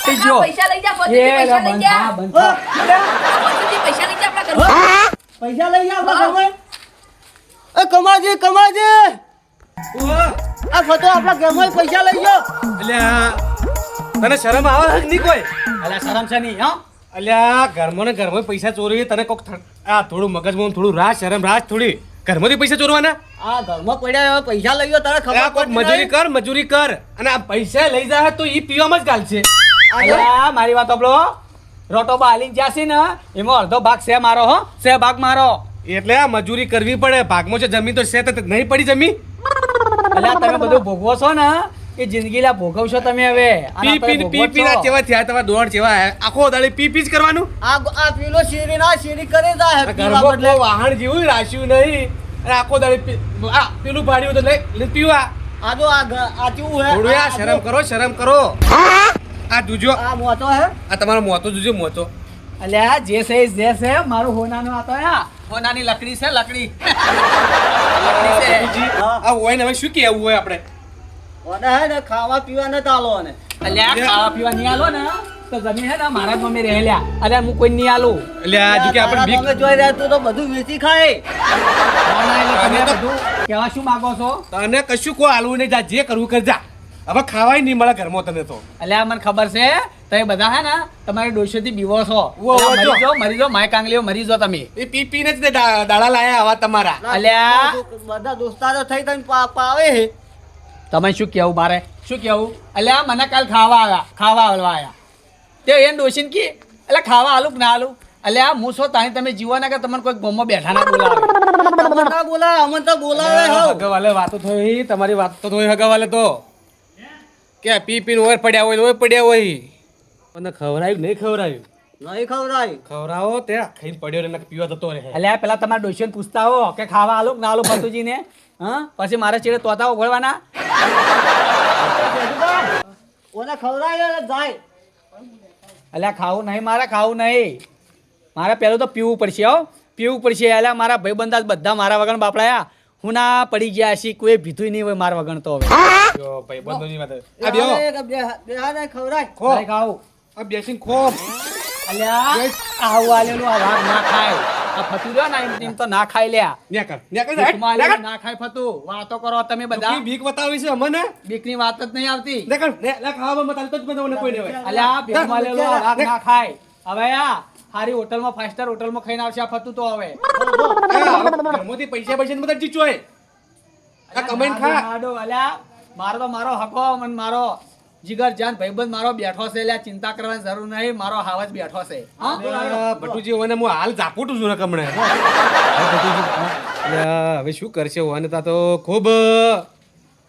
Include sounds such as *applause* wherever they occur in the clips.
પૈસા લઈ જા પૈસા લઈ જા. પૈસા લઈ જા આપણા. પૈસા લઈ જા એ કમાજી કમાજી. આ ફતો આપણા ઘરમાં પૈસા લઈ જાઓ અલ્યા તને શરમ આવે નહીં કોઈ? અલ્યા શરમ છે નહીં હા. અલ્યા ઘરમાં ને ઘરમાં પૈસા ચોરી તને કોક આ થોડું મગજમાં થોડું રાજ શરમ રાજ થોડી. ઘરમાંથી પૈસા ચોરવાના? આ ઘરમાં પડ્યા પૈસા લઈ તારે ખબર કોક મજૂરી કર મજૂરી કર. અને આ પૈસા લઈ જાય તો ઈ પીવામાં જ ગાલશે. અલ્યા મારી વાત આપણો રોટો બાલીન જાસી ને એમાં અડધો ભાગ છે મારો હો. છે ભાગ મારો. એટલે આ મજૂરી કરવી પડે. ભાગમાં છે જમીન તો છે તો નહીં પડી જમીન. અલ્યા તમે બધું ભોગવો છો ને એ જિંદગીલા ભોગવશો તમે હવે? પી પી પી પી ના. ચેવા થયા તમારા દોડ ચેવા આખો દાડી પી પી જ કરવાનું? આ આ પીલો શેરી ના શેરી કરે જાય હે ગરબો એટલે વાહણ જેવું રાશ્યું નહીં. અને આખો દાડી આ પેલું ભાડ્યું તો લઈ પીવા. આ જો આ આ કેવું હે. થોડું શરમ કરો શરમ કરો. આ જોજો આ મોતો હે. આ તમારો મોતો જોજો મોતો. અલ્યા જે છે જે છે મારું હોનાનું આતો હે. હોનાની લકડી છે લકડી. *laughs* લકડી છે. આ હોય ને હવે શું કેવું હોય આપણે? ઓને હે ને ખાવા પીવા ન ચાલો ને અલ્યા ખાવા પીવા નહીં આલો ને? તો જમીન હે ને મારા જ મમ્મી રહેલ્યા અલ્યા હું કોઈ નહીં આલું. એટલે આ જો કે આપણે જોઈ રહ્યા તું તો બધું વેચી ખાય. તમે શું માંગો છો? તને કશું કોઈ હાલવું નહીં જા જે કરવું કરજા હવે ખાવાય નહીં મળે ઘરમાં તને તો. અલ્યા મને ખબર છે તમે બધા હે ને તમારી થી બીવો છો. અલ્યા, મરી જો. જો મરી જો માય કાંગલીઓ મરી જો તમે. એ પી પીને જ દાડા લાયા આવા તમારા. અલ્યા. બધા દોસ્તારો થઈ તમે પા- પાવે હે. તમે શું કેવું મારે? શું કેવું? આ મને કાલ ખાવા આવ્યા ખાવા આવવા આવ્યા તે એને ડોશીને કી? એટલે ખાવા આલું કે ના આલું? અલ્યા હું છો તાણી તમે જીવો ના કે તમને કોઈ ગોમો બેઠા ના બોલાવે? બોલાવે અમને તો બોલાવે હગવાલે વાતો થઈ તમારી વાત તો થઈ હગવાલે તો. કે પી પીને ઓર પડ્યા હોય ઓય પડ્યા હોય. મને ખવરાયું નહીં ખવડાયું? નહીં ખવરાય ખવરાવો તે ખાઈને પડ્યો ને પીવા જતો રહે. એટલે પેલા તમારા ડોશીને પૂછતા હો કે ખાવા આલું કે ના આલું ભતુજીને હા? પછી મારે ચેડે તોતા ઓગળવાના ઓને ખવડાય એટલે જાય. અલ્યા ખાવું નહીં મારે ખાવું નહીં. મારે પહેલું તો પીવું પડશે હો. પીવું પડશે અલ્યા મારા ભાઈબંધા બધા મારા વગણ બાપડાયા. હું ના પડી ગયા છીએ કોઈ ભીધું નહીં હોય મારા વગણ તો હવે. જો ભાઈ બંધોની વાત આ બેહો. બે- બે- ખવડાય. ખો. ખાવું. આ બેસીને ખો. અલ્યા આવું આલેલું આ વાઘ ના ખાય. આ ફતું રહ્યો ને એમ- એમ તો ના ખાય લ્યા. ન્યા કર ન્યા કર ભીખમાં ન્યા આલેલું કર. ના ખાય ફતું. વાતો કરો તમે બધા. દુઃખી બતાવી છે અમને? બીકની વાત જ નહીં આવતી. લે લે લે ખાવા મત આલતો જ મને કોઈ નહીં હોય. અલ્યા ભીખમાં આલેલું આ ના ખાય. હવે આ હારી હોટલમાં ફાઈવ સ્ટાર હોટલમાં ખાઈને આવશે આ ફતું તો હવે. ઘરમાંથી પૈસા પૈસા ને બધા જીચોય આ કમાઈને ખા. મારો તો મારો હકો અને મારો. જીગર જાન ભાઈબંધ મારો બેઠો છે એટલે ચિંતા કરવાની જરૂર નહીં મારો હાવજ બેઠો છે. ભટુજી ઓને હું હાલ ઝાપુટું છું ને હવે શું કરશે? ઓને તા તો ખૂબ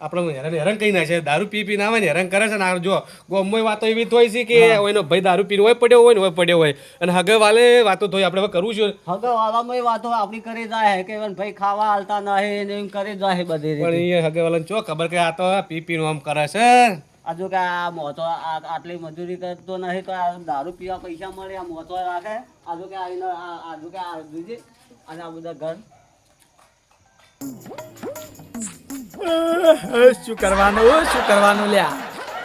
આપણે હેરાન હેરાન કઈ ના છે. દારૂ પી પી ના આવે ને હેરાન કરે છે ને જો ગોમોય વાતો એવી થોઈ છે કે એનો ભાઈ દારૂ પીને હોય પડ્યો હોય ને હોય પડ્યો હોય. અને હગે વાલે વાતો થોઈ આપણે હવે કરવું છે. હગે વાલામાં વાતો આપણી કરી જાય હે કે ભાઈ ખાવા હાલતા નહીં ને એમ કરી જાય બધી પણ એ હગે વાલાને ચો ખબર કે આ તો પી પીનું આમ કરે છે? આ જો કે આ મોતો આટલી મજૂરી કરતો નહીં તો આ દારૂ પીવા પૈસા મળે આ મોતો રાખે. હજુ કે આવીને એનો આ આ જો કે આ અને આ બધા ઘર. શું કરવાનું? શું કરવાનું લ્યા?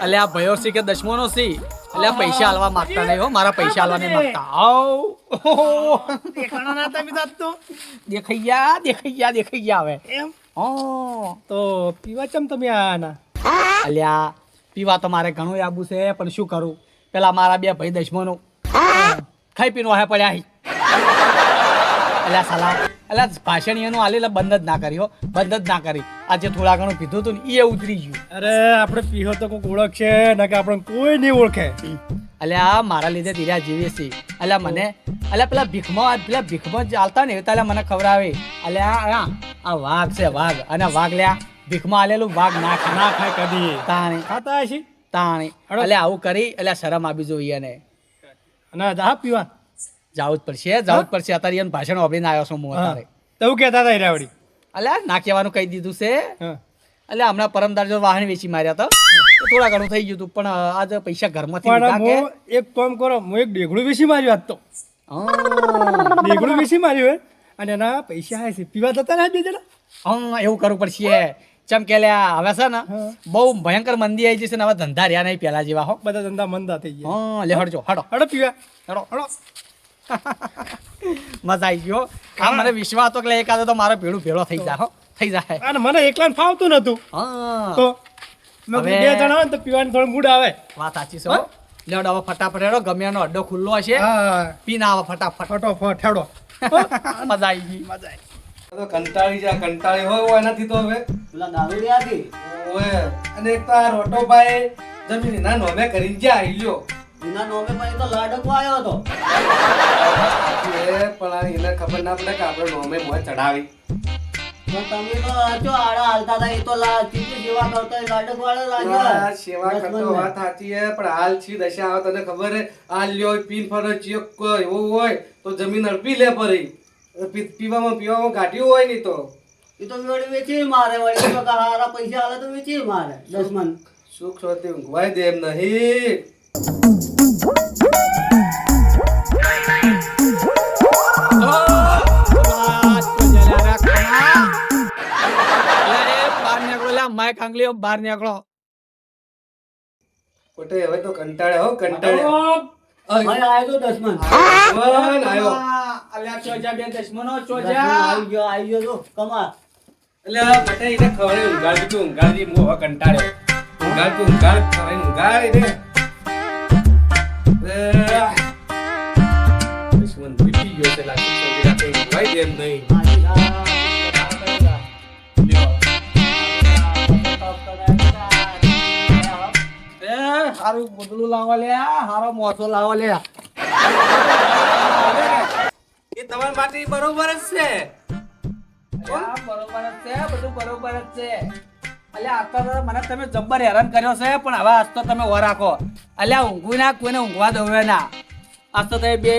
અલ્યા ભયો સી કે દશમોનો સી? અલ્યા પૈસા હાલવા માંગતા નહીં હો મારા પૈસા હાલવા નહીં માંગતા. આવ. દેખાણો ના તમે તો. દેખાઈ ગયા દેખાઈ ગયા દેખાઈ ગયા હવે. એમ? ઓ તો પીવા ચમ તમે આના? અલ્યા પીવા તો મારે ઘણું આબુ છે પણ શું કરું? પેલા મારા બે ભાઈ દશમનો. ખાઈ પીનો હે પડ્યા હી. અલ્યા સલાહ એટલે ભાષણ એનું હાલી એટલે બંધ જ ના કરી હો બંધ જ ના કરી. આજે થોડા ઘણું પીધું હતું ને એ ઉતરી ગયું. અરે આપણે પીવો તો કોઈક ઓળખશે ના કે આપણે કોઈ નહીં ઓળખે. અલ્યા મારા લીધે ધીરા જીવીએ છીએ. એટલે મને અલ્યા પેલા ભીખમાં પેલા ભીખમાં ચાલતા ને એ તો અલ્યા મને ખવડાવે. અલ્યા આ આ વાઘ છે વાઘ. અને વાઘ લ્યા ભીખમાં આલેલું વાઘ ના ખાય કદી. તાણી. ખાતા હશી? તાણી. એટલે આવું કરી એટલે શરમ આવી જોઈએ ને અને જા પીવા? જાવું જ પડશે જાવું જ પડશે. અત્યારે એનું ભાષણ વાપરીને આવ્યો છું હું અત્યારે. તો કહેતા હતા હીરાવડી એટલે ના કહેવાનું કહી દીધું છે. એટલે હમણાં પરમદાર જો વાહન વેચી માર્યા તો તો થોડા ઘણું થઈ ગયું હતું પણ આજે પૈસા ઘરમાંથી પણ હું એક કામ કરો હું એક ડેગડું વેચી માર્યું આજ તો. ડેગડું વેચી માર્યું અને એના પૈસા આવે છે પીવા જતા ને બે જણા? હા એવું કરવું પડશે. ચમ કે હવે છે ને બહુ ભયંકર મંદી આવી જશે ને હવે ધંધા રહ્યા નહીં પેલા જેવા હો. બધા ધંધા મંદા થઈ ગયા. હા લે હડજો હડો. હડો પીવા. હડો. હડો. *laughs* મજા આવી ગયો. આ મને વિશ્વાસ હતો કે એકાદો તો મારો ભેળું ભેળો થઈ જાય હો. થઈ જાય. અને મને એકલાને ફાવતું નતું. હા. તો મેં બે જણા હોય તો પીવાની થોડું મૂડ આવે. વાત સાચી છે હો? લે હડો હવે ફટાફટ હેડો ગમ્યાનો અડ્ડો ખુલ્લો હશે. પીના પીને આવો ફટાફટ. ફટોફટ હેડો. *laughs* મજા આવી ગઈ. મજા આવી તો કંટાળી જા કંટાળી હોય એનાથી તો હવે. પેલા દારૂ રહ્યા ઓય અને એક તો આ રોટોભાઈ જમીન એના નોમે કરીને જ્યાં આવી એના નોમે પછી તો લાડકો આવ્યો હતો. એ પણ એને ખબર ના પડે કે આપણે નોમે મોં ચડાવી તો તમે તો આડા હાલતા હતા એ તો ચીકી સેવા કરતા એ લાડક વાળા લાગ્યા. સેવા કરતો વાત સાચી હે પણ હાલ છી દશા આવે તને ખબર હે હાલ લ્યો પીન ફરો ચિયો એવો હોય તો જમીન અડપી લે પરી પીવામાં પીવામાં ઘાટ્યું હોય ને તો. એ તો વળી વેચી મારે વળી તો હારા પૈસા આલે તો વેચી મારે દસ મન સુખ શાંતિ ઊંઘવાય દે એમ નહીં. બહાર નીકળો લે માય કાંગલીઓ બહાર નીકળો પોતે હવે તો કંટાળે હો કંટાળે આવ્યો તો દસ મન ભગવાન આયો. અલ્યા ચોજા બે દશમનો દસ આવી ગયો આવી ગયો તો કમા એટલે આ એને ખવડે ઊંઘાડ દીધું ઊંઘાડ હું હવે કંટાળ્યો ઊંઘાડ તું ઊંઘાડ ખવડાવીને ઊંઘાડ એને એ, દુશ્મન ગયો છે લાગે છે કે રાતે ઊંઘવાય નહીં હારું બદલું લાવવા લે હારો મોસો લાવવા લે તમારા માટે બરોબર જ છે. બરોબર જ છે બધું બરોબર જ છે. અલ્યા આ તો મને તમે જબ્બર હેરાન કર્યો છે પણ હવે આજ તો તમે ઓ રાખો. અલ્યા ઊંઘું ના કોઈને ઊંઘવા દઉં ના. આજ તો તમે બે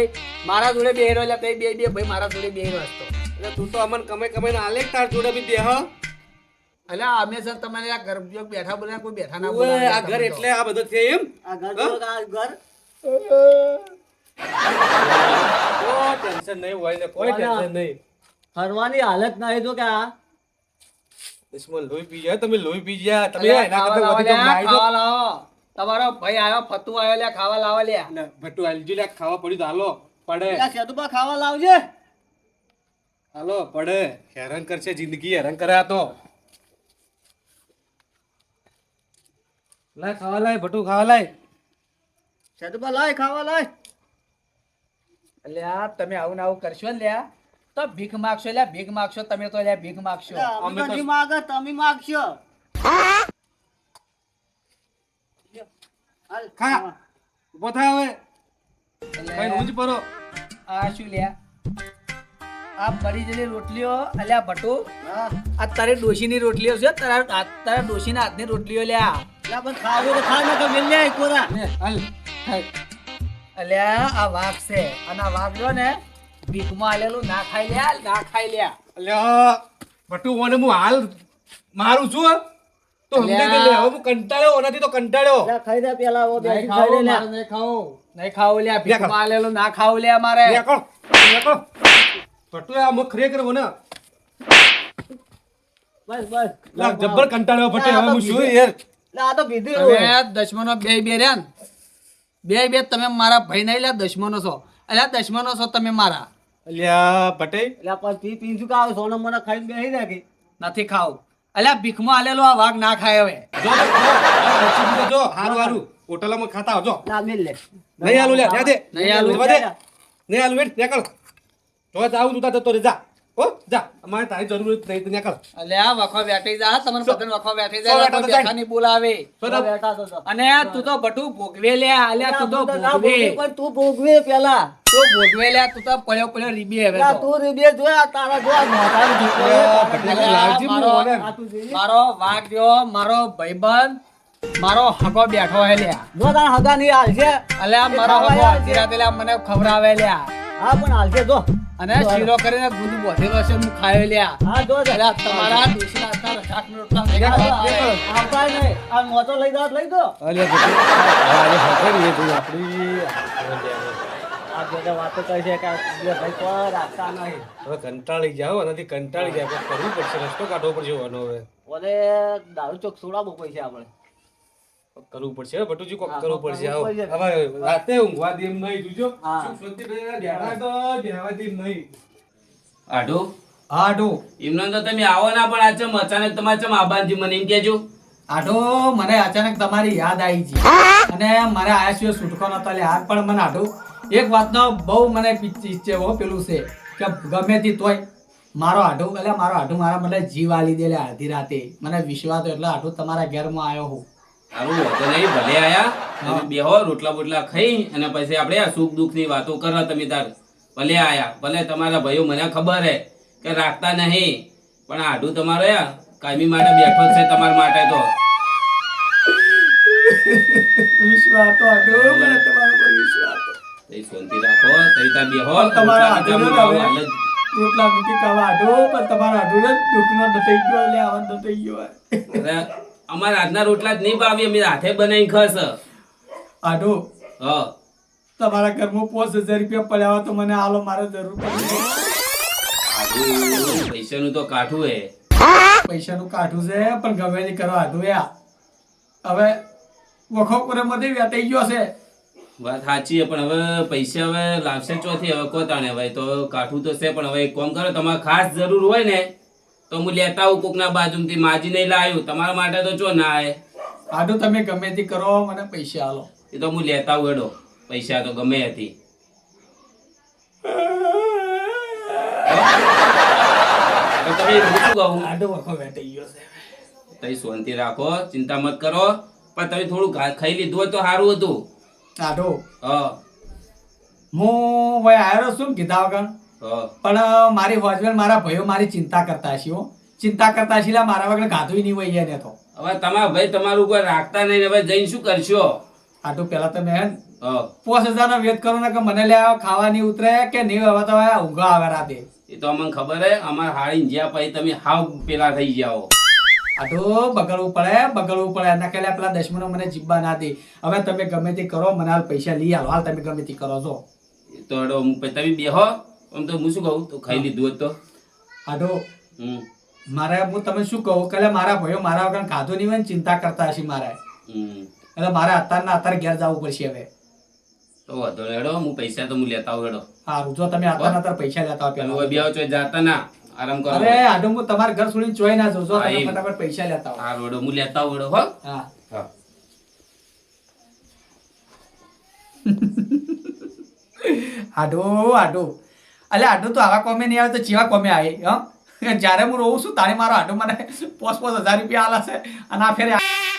મારા જોડે બે હેરો એટલે બે બે ભાઈ મારા જોડે બે હેરો હતો એટલે તું તો અમન કમાઈ ના આલે તાર જોડે બી દેહ અલ્યા અમે સર તમારે આ ઘર જો બેઠા બોલ્યા કોઈ બેઠા ના ઓય, આ ઘર એટલે આ બધું છે એમ? આ ઘર ટેન્શન નહીં હોય ને કોઈ ટેન્શન નહીં. ફરવાની હાલત નહીં તો કે આ. દુશ્મન લોહી પી જાય તમે લોહી પી ગયા? તમે એના કરતા લાવો તો નાઈ દો. તમારો ભાઈ આવ્યો ફતુ આવ્યો લ્યા ખાવા લાવો લ્યા. ને ભટ્ટુ હાલજી લ્યા, ખાવા પડ્યું તો હાલો પડે. સેતુબા ખાવા લાવજે. હાલો પડે. હેરાન કરશે જિંદગી હેરાન કરે આ તો. લાય ખાવા લાય ભટ્ટુ ખાવા લાય. સેતુબા લાય ખાવા લાય. અલ્યા તમે આવું ને આવું કરશો ને લ્યા તો ભીખ માગશો લ્યા ભીખ માગશો તમે તો લ્યા ભીખ માગશો. અમે નથી માગે તમે માગશો. ખા. ઊભો થા હવે. ભાઈ ઊંઘ પરો. આ શું લ્યા? આ પડી જેલી રોટલીઓ અલ્યા ભટુ. આ તારે ડોશીની રોટલીઓ છે તારા હાથ- તારા ડોશીના હાથની રોટલીઓ લ્યા. લ્યા પણ ખાવું તો ખા તો મિલ જાય કોરા હાલ ખાય. અલ્યા આ વાઘ છે. અને આ વાઘ જો ને ભીખમાં આલેલું ના ખાઈ લ્યા ના ખાઈ લ્યા અલ્યા બટુ ઓને હું હાલ મારું છું તો હમને દે લે હું કંટાળ્યો ઓનાથી તો કંટાળ્યો. લા ખાઈ દે પેલા ઓ દે ખાઈ લે. ખાવું, લે નહીં ખાવું. નહીં ખાવું લ્યા ભીખમાં આલેલું ના ખાવું લ્યા મારે. નેકળો, નેકળો. બટુ આ મુખ ખરેખર મને બસ બસ. લા, જબ્બર કંટાળ્યો ભટ્ટુ હવે હું શું યાર? લા આ તો બીધી દશમનો બે બે રહ્યા ને. બે બે તમે મારા ભાઈ નહીં લ્યા દશમનો છો. અલ્યા દશમનો છો તમે મારા. અલ્યા ભટ્ટે લા પણ પી પી શું કાવ સોનો મને ખાઈને બેસી રાખી. નથી ખાવું. અલ્યા ભીખમાં આલેલો આ વાઘ ના ખાય હવે. જો હારું હારું. હોટલમાં ખાતા આવજો. લા મિલ લે. નહીં આલું લે દે. નહીં આલું. દે નહીં આલું વેટ નીકળ જો જાવું તું તા જતો રે જા. હો જા અમારે તારી જરૂર નહીં તો નીકળ આ વખો બેઠી જા તમને બધાને વખો બેઠી જા બેઠા તો બેઠા નહીં બોલાવે. બેઠા. તો તો. અને તું તો બટુ ભોગવે લે આલ્યા તું તો ભોગવે. પણ તું ભોગવે પેલા. તું ભોગવે લે તું તો પડ્યો પડ્યો રીબી હવે તો. તું રીબે જોયા તારા જોયા મોઢાનું દીકરો મારો-. મારો વાઘ જો મારો ભાઈબંધ મારો હગો બેઠો હે લ્યા. જો તારા હગા નહીં હાલશે અલ્યા મારો હગો રાતે મને ખવડાવે લ્યા. હા પણ હાલશે જો. અને શીરો કરીને ગુંદ બોધેલો છે હું ખાયો લ્યા. હા જો તમારા દોશીના હાથના રસાકનો રોટલા આ ભેગા જો, આવતા નહીં. આ મોટો લઈ દો લઈ દો અલ્યા ભટ્ટુ આજે હકે નહીં તું આપણી આ બધા વાતો કરે છે કે આ ભાઈ કોઈ રાખતા નહીં. હવે કંટાળી જાવ આનાથી કંટાળી જાય પણ કરવું પડશે રસ્તો કાઢવો પડશે વાનો હવે. ઓલે દારૂ ચોક સોડાવવો છે આપણે. કરવું પડશે. ભટુજી કોક કરવું પડશે. આવો. હવે રાતે ઊંઘવા દેમ નહીં જોજો. હા. ભાઈ ધ્યાના તો દે નહીં. આઢો આઢો એમને તો તમે આવો ના પણ આ અચાનક તમારે ચમ આબાનજી મને એમ કહેજો. આઢો મને અચાનક તમારી યાદ આવી છે અને મારે આયા સિવાય છૂટકો નતો લે હાથ પણ મને આઢો એક વાતનો બહુ મને હો પેલું છે કે ગમે તે તોય મારો આઢો એટલે મારો આઢો મારા મને જીવ આલી દે લે અડધી રાતે. મને વિશ્વાસ એટલે આઢો તમારા ઘરમાં આવ્યો હું સારું વાંધો નહીં ભલે આયા બેહો રોટલા બોટલા ખાઈ અને પછી આપણે આ સુખ દુઃખની વાતો કરો તમે તાર. ભલે આયા ભલે તમારા ભાઈઓ મને ખબર હે કે રાખતા નહીં પણ આઢું તમારો યા કાયમી માટે બેઠો છે તમારા માટે તો. વિશ્વાસ હતો આઢો મને તમારા પર વિશ્વાસ તઈ શાંતિ રાખો તઈ તાર બેહો તમારા જ. રોટલા નથી ખાવા આઢો પણ તમારા આઢો દુઃખનો દટાઈ ગયો એટલે આવા દટાઈ ગયો અમારા આજના રોટલા જ નહીં ભાવી અમે હાથે બનાવી ખસ. આઢો હ. તમારા ઘરમાં પાંચ હજાર રૂપિયા પડ્યા તો મને આલો મારે જરૂર પડી. પૈસાનું તો કાઠું હે. પૈસાનું કાઠું છે પણ ગમે નહીં કરો આધું યા હવે વખો કરે મધી થઈ ગયો છે. વાત સાચી પણ હવે પૈસા હવે લાવશે ચોથી હવે કોતાણે હવે તો કાઠું તો છે પણ હવે એક કામ કરો તમારે ખાસ જરૂર હોય ને તો હું લેતા આવું કોકના બાજુથી. માજી નહીં લાવ્યું. તમારા માટે તો ચો ના આવે તો તમે ગમે તે કરો મને પૈસા આલો. એ તો હું લેતા આવું એડો પૈસા તો ગમે હતી. તમે હું શું કહું? આઢું વખો વેટાઈ ગયો છે. તમે શાંતિ રાખો ચિંતા મત કરો. પણ તમે થોડું ખાઈ લીધું તો સારું હતું. આડો હા. હું ભાઈ આવ્યો છું કીધા વગર. હા પણ મારી હોજવેલ મારા ભાઈઓ મારી ચિંતા કરતા હશે ચિંતા કરતા હશે મારા વગર ગાધું નહીં હોય એને તો. હવે તમારા ભાઈ તમારું કોઈ રાખતા નહીં હવે જઈને શું કરશો? આ તો પેલા તમે પોસ હજાર નો વેત કરો ને કે મને લે આવે ખાવાની ઉતરે કે નહીં હવે તો ઊંઘો આવે રાતે. એ તો અમને ખબર હે અમાર હાળી જ્યાં પછી તમે હાવ પેલા થઈ જાઓ. આટલું બગડવું પડે બગડવું પડે. એના કહેલા પેલા દશમનો મને જીબ્બા ના દે. હવે તમે ગમે તે કરો મને હાલ પૈસા લઈ આવો હાલ તમે ગમે તે કરો છો તો તમે બેહો. આમ તો હું શું કહું? તો ખાઈ લીધું હોત તો? આઢો હમ. મારે હું તમે શું કહું? કે મારા ભાઈઓ મારા વગર ખાધો નહીં હોય ને ચિંતા કરતા હશે મારા. એટલે મારે અત્યારના અત્યારે ઘેર જવું પડશે હવે. તો વધો હેડો હું પૈસા તો હું લેતા આવું હેડો. સારું જો તમે અત્યારના અત્યારે પૈસા લેતા આવો હવે બે છો જાતા ના. આરામ કરો. અરે આડો હું તમારા ઘર છોડીને ચોઈ ના જો તમે ફટાફટ પૈસા લેતા આવો. હા હેડો હું લેતા આવું હેડો હો. હા. હા. *laughs* આડો આડો. અલે, આટલું તો આવા કોમે નહીં આવે તો ચેવા કોમે આવે, હા? જ્યારે હું રહું છું, તારે મારો આટલું મને પોસ પોસ હજાર રૂપિયા આલે છે અને આ ફેરે